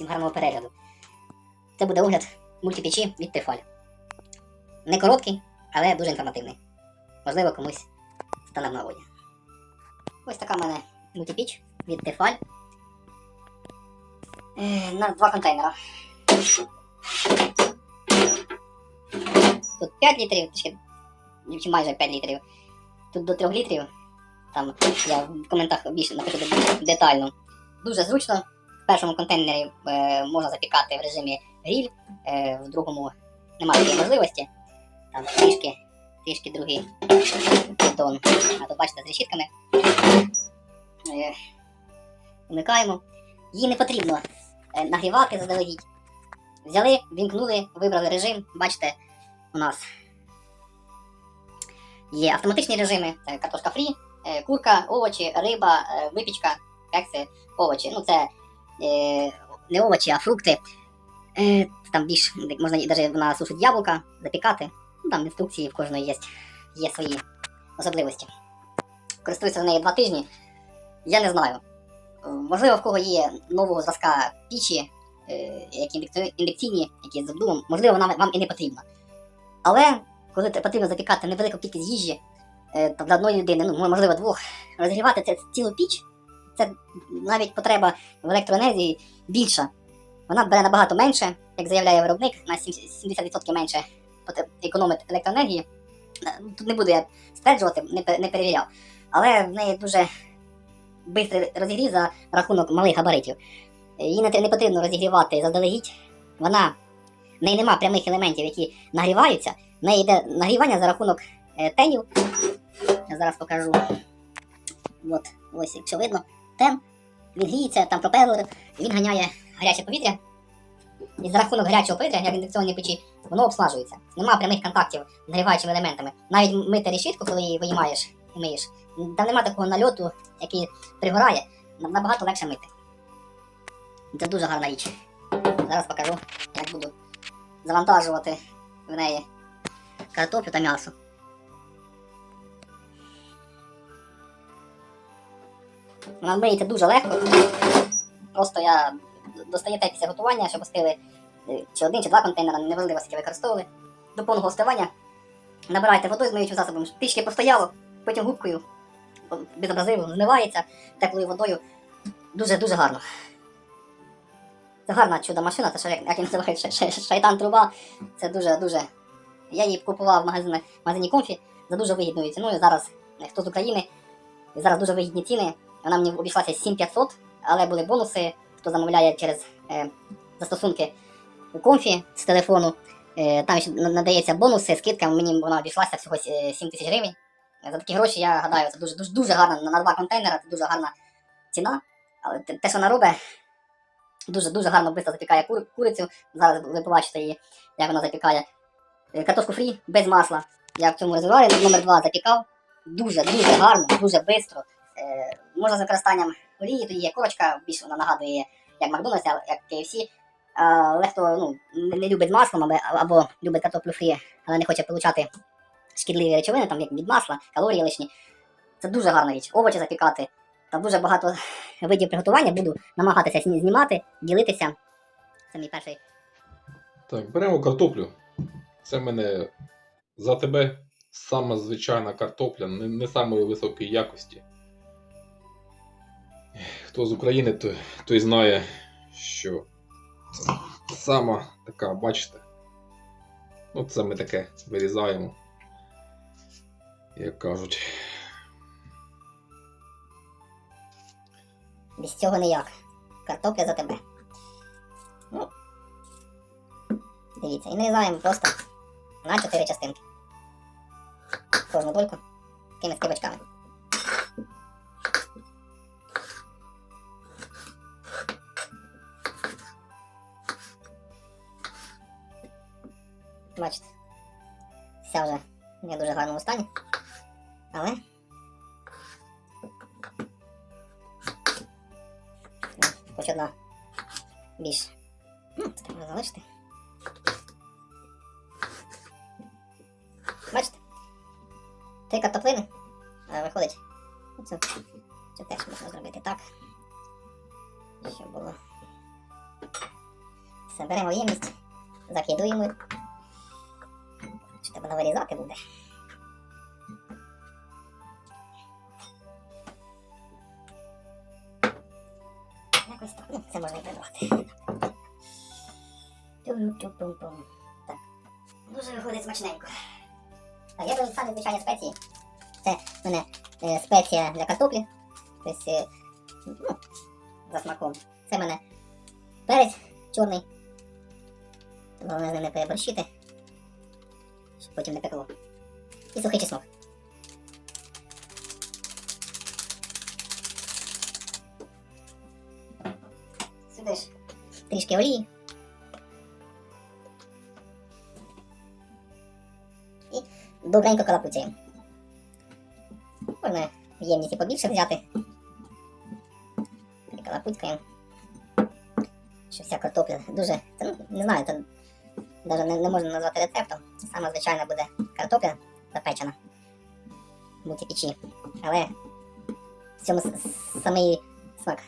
Всім гарного перегляду. Це буде огляд мультипічі від Тефаль. Не короткий, але дуже інформативний. Можливо, комусь стане в нагоді. Ось така в мене мультипіч від Тефаль. Е, на два контейнера. Тут 5 літрів, чи майже 5 літрів. Тут до 3 літрів. Там я в коментах більше напишу детально. Дуже зручно. Першому контейнері е, можна запікати в режимі гріль, е, в другому немає такої можливості. Там трішки, трішки другий піддон. А тут бачите з решітками. Е, вмикаємо. Її не потрібно е, нагрівати заздалегідь. Взяли, вімкнули, вибрали режим. Бачите, у нас є автоматичні режими, картошка фрі, е, курка, овочі, риба, е, випічка, кекси, овочі. Ну це е, не овочі, а фрукти. Е, там більш можна навіть вона сушить яблука, запікати. Ну, там інструкції в кожної є, є свої особливості. Користуюся в неї два тижні. Я не знаю. Е, Можливо, в кого є нового зразка пічі, е, які індукці- індукційні, які з обдувом, можливо, вона вам і не потрібна. Але коли потрібно запікати невелику кількість їжі е, для одної людини, ну можливо, двох, розігрівати це цілу піч, це навіть потреба в електроенергії більша. Вона бере набагато менше, як заявляє виробник, на 70% менше економить електроенергії. Е, Тут не буду я стверджувати, не, перевіряв. Але в неї дуже швидкий розігрів за рахунок малих габаритів. Її не, потрібно розігрівати заздалегідь. Вона в неї нема прямих елементів, які нагріваються. В неї йде нагрівання за рахунок е, тенів. Я зараз покажу. От, ось, якщо видно, тен. Він гріється, там пропелер, він ганяє гаряче повітря. І за рахунок гарячого повітря, як в індукційній печі, воно обслажується. Нема прямих контактів з нагріваючими елементами. Навіть мити решітку, коли її виймаєш і миєш, там нема такого нальоту, який пригорає, набагато легше мити. Це дуже гарна річ. Зараз покажу, як буду завантажувати в неї картоплю та м'ясо. Миється дуже легко. Просто я достаєте після готування, щоб остили е, чи один, чи два контейнера, неважливо, скільки використовували. До повного остивання набираєте водою з миючим засобом, трішки постояло, потім губкою без абразиву, змивається теплою водою. Дуже-дуже гарно. Це гарна чудо машина, це що, як, ша- ша- шайтан труба. Це дуже-дуже. Я її купував в магазині, в магазині Комфі за дуже вигідною ціною. Зараз е, хто з України, зараз дуже вигідні ціни. Вона мені обійшлася 7500, але були бонуси, хто замовляє через е, застосунки Комфі з телефону. Е, там ще надається бонуси, скидка, мені вона обійшлася всього е, 7 тисяч гривень. За такі гроші я гадаю, це дуже дуже, дуже гарно на, два контейнера, це дуже гарна ціна. Але те, що вона робить, дуже дуже гарно швидко запікає кур, курицю. Зараз ви побачите її, як вона запікає. Е, Картошку фрі без масла. Я в цьому резервуарі номер 2 запікав. Дуже дуже гарно, дуже швидко. Е, можна з використанням олії, тоді є корочка, більше вона нагадує як Макдональдс, як KFC. Але хто ну, не- любить маслом або, або любить картоплю фрі, але не хоче отримати шкідливі речовини, там як від масла, калорії лишні. Це дуже гарна річ. Овочі запікати. Там дуже багато видів приготування. Буду намагатися знімати, ділитися. Це мій перший. Так, беремо картоплю. Це в мене за тебе сама звичайна картопля, не, не самої високої якості. Хто з України, той, той знає, що це сама така, бачите. Ну, це ми таке вирізаємо. Як кажуть. Без цього ніяк. Картопля за тебе. Ну. Дивіться, і нарізаємо просто на 4 частинки. Кожну дольку такими скибочками. Бачите, вся вже не в дуже гарному стані. Але хоч одна більш. Ну, це треба залишити. Бачите? Три картоплини. А виходить. Це, це теж можна зробити так. Щоб було беремо ємність, закидуємо. Треба вирізати буде. Якось так. Ну, це можна і прибрати. Ту-ту-пум-пум. Так. Дуже виходить смачненько. Так, я беру самі звичайні спеції. Це в мене е, спеція для картоплі. Тобто, е, ну, за смаком. Це в мене перець чорний. Головне з ним не переборщити. Потім не пекло. І сухий чеснок. Сюди ж трішки олії. І добренько калапуцяємо. Можна ємність і побільше взяти. Калапуцькаємо. Що вся картопля дуже. Це, ну, не знаю, це навіть не, не можна назвати рецептом. Це сама звичайна буде картопля запечена в мультипечі. Але в цьому самий смак.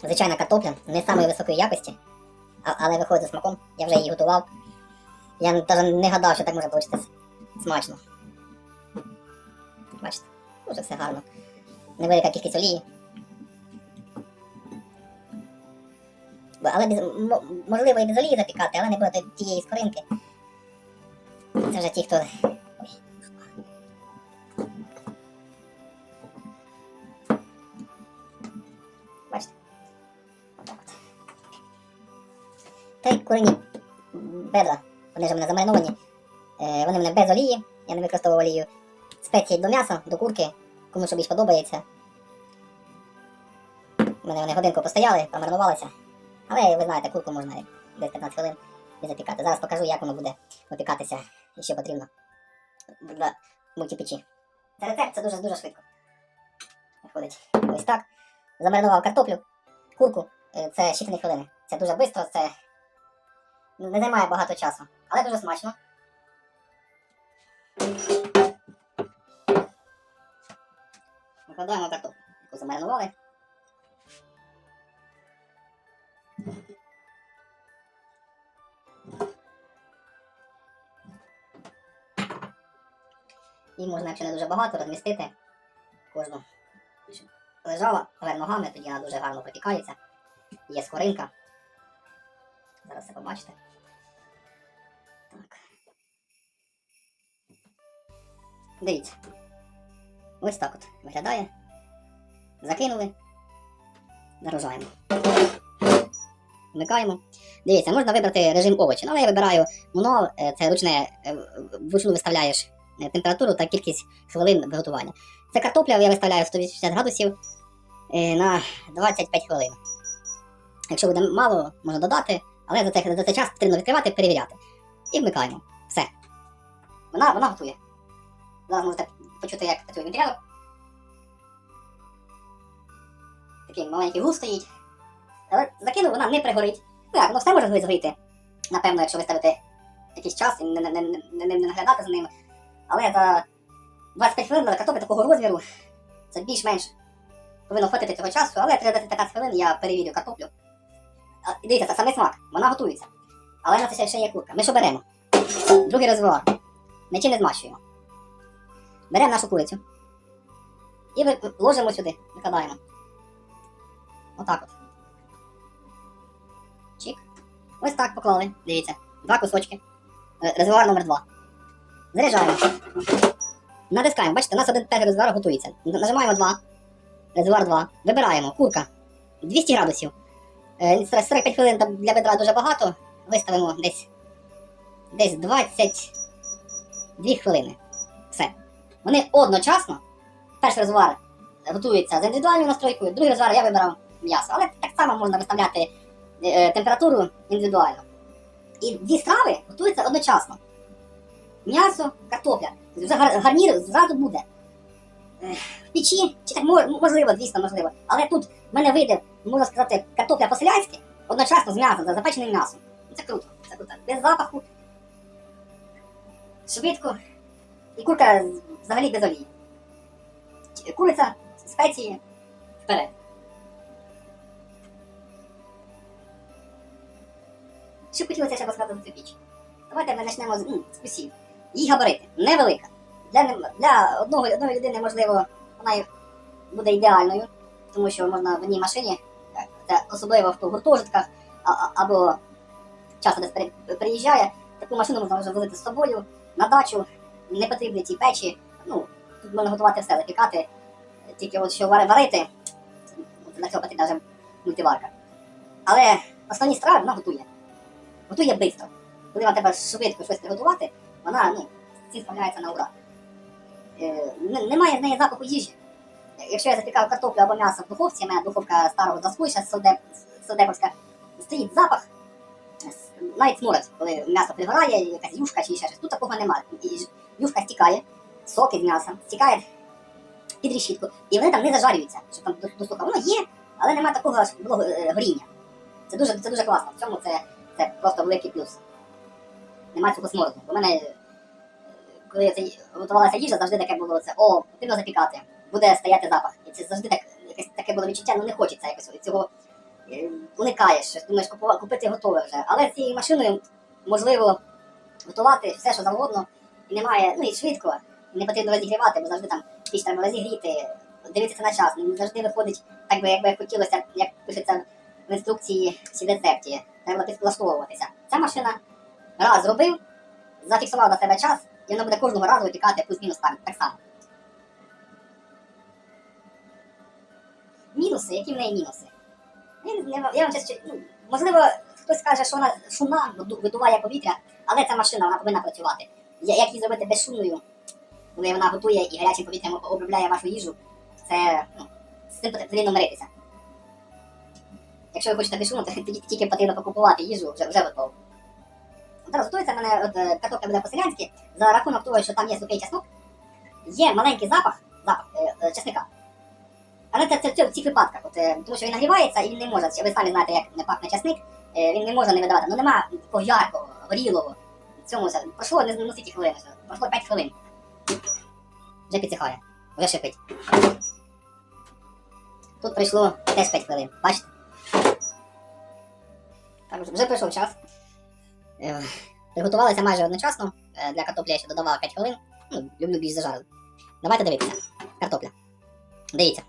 Звичайна картопля не самої високої якості, а, але виходить за смаком. Я вже її готував. Я навіть не гадав, що так може вийти смачно. Бачите, дуже все гарно. Невелика кількість олії. Але без, можливо і без олії запікати, але не буде тієї скоринки. Це вже ті, хто. Бачите? Та й курені бедра. Вони ж у мене замариновані. Е, вони в мене без олії. Я не використовував олію. Спеції до м'яса, до курки. Кому що більш подобається. У мене вони годинку постояли, помаринувалися. Але ви знаєте, курку можна десь 15 хвилин і запікати. Зараз покажу, як воно буде випікатися і що потрібно для мультипечі. Це рецепт, це дуже дуже швидко. Виходить. Ось так. Замаринував картоплю, курку. Е, Це 6 хвилини. Це дуже швидко, це не займає багато часу, але дуже смачно. Викладаємо картоплю, яку замаринували. І можна, якщо не дуже багато, розмістити кожну. Лежала вверх ногами, тоді вона дуже гарно пропікається. Є скоринка. Зараз все побачите. Так. Дивіться. Ось так от виглядає. Закинули. Зарожаємо. Вмикаємо. Дивіться, можна вибрати режим овочі. Ну, але я вибираю мануал, е, це ручне, е, вручну виставляєш температуру та кількість хвилин виготування. Це картопля, я виставляю 180 градусів е, на 25 хвилин. Якщо буде мало, можна додати, але за цей, за цей час потрібно відкривати, перевіряти. І вмикаємо. Все. Вона, вона готує. Зараз можете почути, як працює вентилятор. Такий маленький гул стоїть. Але закинув, вона не пригорить. Ну як, воно все може згоріти. Напевно, якщо ви ставите якийсь час і не, не, не, не, не, наглядати за ним. Але за 25 хвилин картопля такого розміру це більш-менш повинно хватити цього часу, але 30-15 хвилин я перевірю картоплю. Дивіться, це саме смак, вона готується. Але на це ще- є курка. Ми що беремо? Другий розвивар. Нічим не змащуємо. Беремо нашу курицю. І ложимо сюди, викладаємо. Отак от. Чик. Ось так поклали. Дивіться. Два кусочки. Е, Резервуар номер 2. Заряджаємо. Натискаємо. Бачите, у нас один перший резервуар готується. Нажимаємо 2. Резервуар 2. Вибираємо. Курка. 200 градусів. Е, 45 хвилин для бедра дуже багато. Виставимо десь. Десь 22 хвилини. Все. Вони одночасно. Перший резервуар готується з індивідуальною настройкою, другий резервуар я вибирав м'ясо. Але так само можна виставляти е, температуру індивідуально. І дві страви готуються одночасно. М'ясо, картопля. Вже гар- гарнір зразу буде. В печі, чи так можливо, звісно, можливо. Але тут в мене вийде, можна сказати, картопля по-селянськи, одночасно з м'ясом, запеченим м'ясом. Це круто, це круто. Без запаху. Швидко. І курка взагалі без олії. Куриця, спеції, вперед. Що хотілося ще розказати за цю піч? Давайте ми почнемо з, плюсів. Її габарити невелика. Для, для одного, одної людини, можливо, вона буде ідеальною, тому що можна в одній машині, особливо в гуртожитках, або часто десь приїжджає, таку машину можна возити з собою на дачу, не потрібні ті печі. Ну, тут можна готувати все, запікати, тільки от що варити, для цього потрібна вже мультиварка. Але основні страви вона готує. Готує швидко. Коли вам треба швидко щось приготувати, вона ну, всі справляється на ура. Е, немає з неї запаху їжі. Якщо я запікав картоплю або м'ясо в духовці, мене духовка старого зразку, ще Содеп- Содеповська, стоїть запах, навіть сморить, коли м'ясо пригорає, якась юшка чи ще щось. Тут такого немає. Юшка стікає, соки з м'яса, стікає під решітку, і вони там не зажарюються, що там до, до. Воно є, але немає такого е, горіння. Це дуже, це дуже класно. В цьому це, це просто великий плюс. Немає цього смороду. У мене, е, коли це готувалася їжа, завжди таке було це, о, потрібно запікати, буде стояти запах. І це завжди так, якесь таке було відчуття, ну не хочеться якось цього е, уникаєш, думаєш, купити готове вже. Але цією машиною можливо готувати все, що завгодно, і немає, ну і швидко, не потрібно розігрівати, бо завжди там піч треба розігріти, дивитися на час. Не завжди виходить так би, якби хотілося, як пишеться в інструкції чи рецепті. Треба підлаштовуватися. Ця машина раз зробив, зафіксував на себе час, і воно буде кожного разу витікати плюс-мінус так, так само. Мінуси, які в неї мінуси? Я, вам чесно, ну, можливо, хтось скаже, що вона шумна, виду- видуває повітря, але ця машина вона повинна працювати. Як її зробити безшумною, коли вона готує і гарячим повітрям обробляє вашу їжу, це ну, з цим потрібно миритися. Якщо ви хочете безшумно, то тільки потрібно покупувати їжу вже, вже готову. Зараз готується мене от, е, картопля буде по-селянськи, за рахунок того, що там є сухий чеснок, є маленький запах, запах е, е, чесника. Але це, це, це в цих випадках, от, е, тому що він нагрівається і він не може, ви самі знаєте, як не пахне чесник, е, він не може не видавати. Ну нема такого яркого, горілого. Цьому все. Пройшло не, не хвилин, пройшло 5 хвилин. Вже підсихає, вже шипить. Тут пройшло теж 5 хвилин, бачите? Так, вже пройшов час. Е, Приготувалися майже одночасно. Е, Для картоплі я ще додавав 5 хвилин. Ну, люблю більш зажарено. Давайте дивитися. Картопля. Дивіться.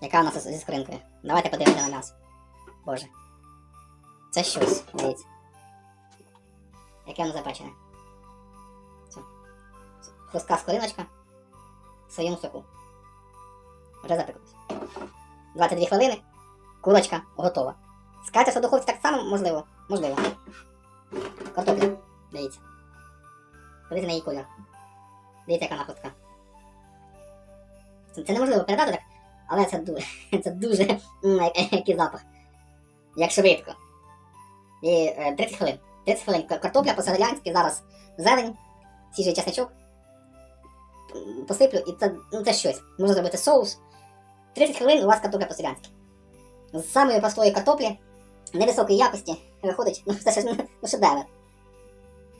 Яка у нас зі скринкою? Давайте подивимося на м'ясо. Боже. Це щось, дивіться. Яке воно запечене. Це Хрустка скориночка. В своєму соку. Вже запеклося. 22 хвилини. Курочка готова. Скажете, що духовці так само можливо? Можливо. Картопля. Дивіться. Дивіться на її колір. Дивіться, яка вона. Це, неможливо передати так, але це дуже, це дуже який запах. Як швидко. І е, 30 хвилин. 30 хвилин. Картопля по-селянськи, зараз зелень, свіжий чесничок. Посиплю, і це, ну, це щось. Можна зробити соус. 30 хвилин у вас картопля по-селянськи. З самої простої картоплі, невисокої якості, виходить, ну це ж ну, шедевр.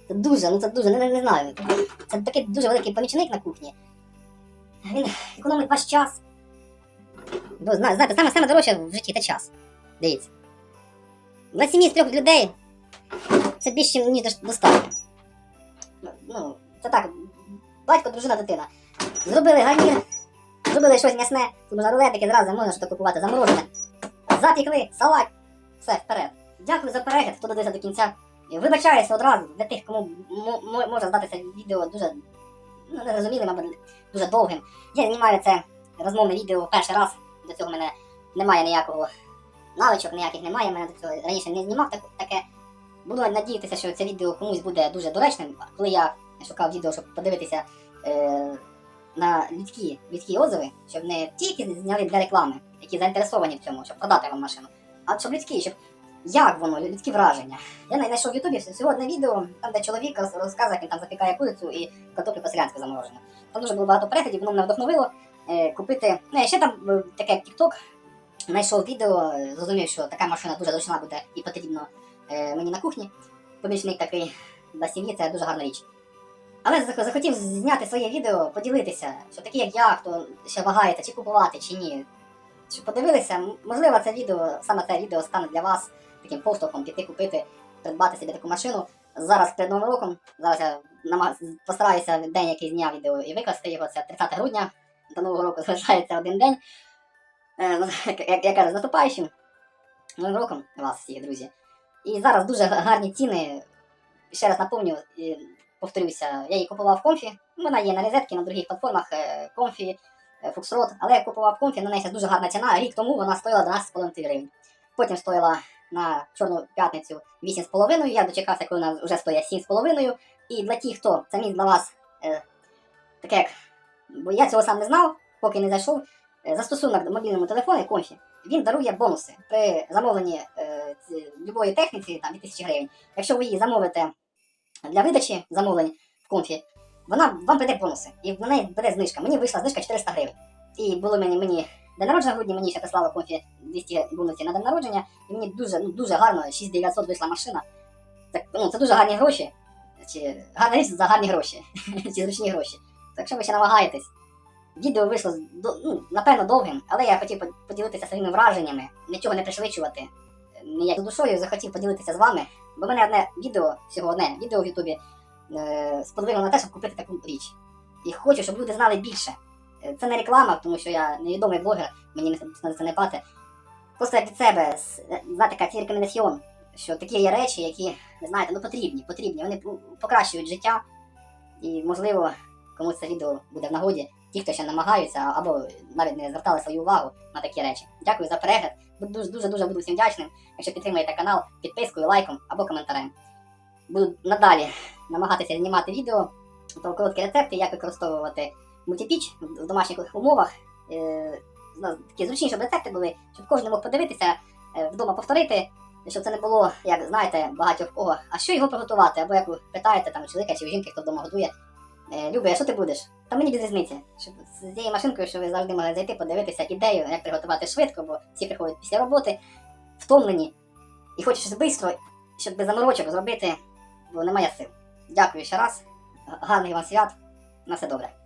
Це дуже, ну це дуже, не, не, знаю. Це такий дуже великий помічник на кухні. Він економить ваш час. Бо знаєте, саме, саме дорожче в житті це час. Дивіться. Для сім'ї з трьох людей це більше, ніж дос- достатньо. Ну, це так, батько, дружина, дитина. Зробили гарнір, зробили щось м'ясне, можна рулетики зразу можна щось купувати, заморожене. Запікли, салат, все, вперед. Дякую за перегляд, хто додивився до кінця. Вибачаюся одразу для тих, кому може здатися відео дуже ну, незрозумілим або дуже довгим. Я знімаю це розмовне відео перший раз. До цього в мене немає ніякого навичок, ніяких немає. Мене до цього раніше не знімав так, таке. Буду надіятися, що це відео комусь буде дуже доречним. Коли я шукав відео, щоб подивитися е, на людські, людські отзиви, щоб не тільки зняли для реклами, які заінтересовані в цьому, щоб продати вам машину, а щоб людські, щоб як воно, людські враження. Я знайшов в Ютубі всього одне відео, там де чоловік роз- розказує, як він там запікає курицю і картоплю по-селянськи заморожену. Там дуже було багато переглядів, воно мене вдохновило е, купити. Ну, я ще там е, таке TikTok, знайшов відео, е, зрозумів, що така машина дуже зручна буде і потрібно е, мені на кухні. Помічник такий для сім'ї це дуже гарна річ. Але захотів зняти своє відео, поділитися, що такі, як я, хто ще вагається, чи купувати, чи ні. Щоб подивилися, можливо, це відео, саме це відео стане для вас таким поштовхом піти купити, придбати собі таку машину. Зараз перед Новим роком, зараз я намаг... постараюся день якийсь дня відео і викласти його. Це 30 грудня. До Нового року залишається один день. Е, ну, як я кажу, з наступаючим Новим роком вас всіх, друзі. І зараз дуже гарні ціни. Ще раз напомню, повторюся, я її купував в комфі. Вона є на розетки на других платформах е, комфі, е, Фоксрот, але я купував в комфі, на неї дуже гарна ціна. Рік тому вона стоїла 12,5 гривень. Потім стоїла на Чорну п'ятницю 8,5, я дочекався, коли вона вже стоїть 7,5. І для тих, хто це міг для вас е, таке як. Бо я цього сам не знав, поки не зайшов. Е, Застосунок до мобільному телефону комфі. Він дарує бонуси при замовленні е, любої техніці там 2000 гривень. Якщо ви її замовите для видачі замовлень в комфі, вона вам прийде бонуси. І в неї буде знижка. Мені вийшла знижка 400 гривень. І було мені, мені день народження грудні, мені ще прислало комфі 200 бонусів на день народження. І мені дуже, ну, дуже гарно, 6900 вийшла машина. Так, ну, це дуже гарні гроші. Чи гарна річ за гарні гроші. Чи зручні гроші. Так якщо ви ще намагаєтесь, відео вийшло ну, напевно довгим, але я хотів поділитися своїми враженнями, нічого не пришвидшувати. Ніяк душою захотів поділитися з вами, бо в мене одне відео, всього одне відео в Ютубі е, на те, щоб купити таку річ. І хочу, щоб люди знали більше. Е, Це не реклама, тому що я невідомий блогер, мені не це не пати. Просто від себе, е, знаєте, така ці рекомендаціон, що такі є речі, які, знаєте, ну потрібні, потрібні. Вони покращують життя. І, можливо, комусь це відео буде в нагоді. Ті, хто ще намагаються або навіть не звертали свою увагу на такі речі. Дякую за перегляд. Дуже дуже дуже буду всім вдячним, якщо підтримуєте канал підпискою, лайком або коментарем. Буду надалі намагатися знімати відео про короткі рецепти, як використовувати мультипіч в домашніх умовах. Е, такі зручні, щоб рецепти були, щоб кожен мог подивитися, е, вдома повторити, щоб це не було, як знаєте, багатьох кого. А що його приготувати? Або як ви питаєте там чоловіка чи жінки, хто вдома готує. Е, Любе, а що ти будеш? Та мені без різниці. Щоб з цією машинкою, що ви завжди могли зайти, подивитися ідею, як приготувати швидко, бо всі приходять після роботи, втомлені, і щось швидко, щоб без заморочок зробити, бо немає сил. Дякую ще раз. Гарних вам свят. На все добре.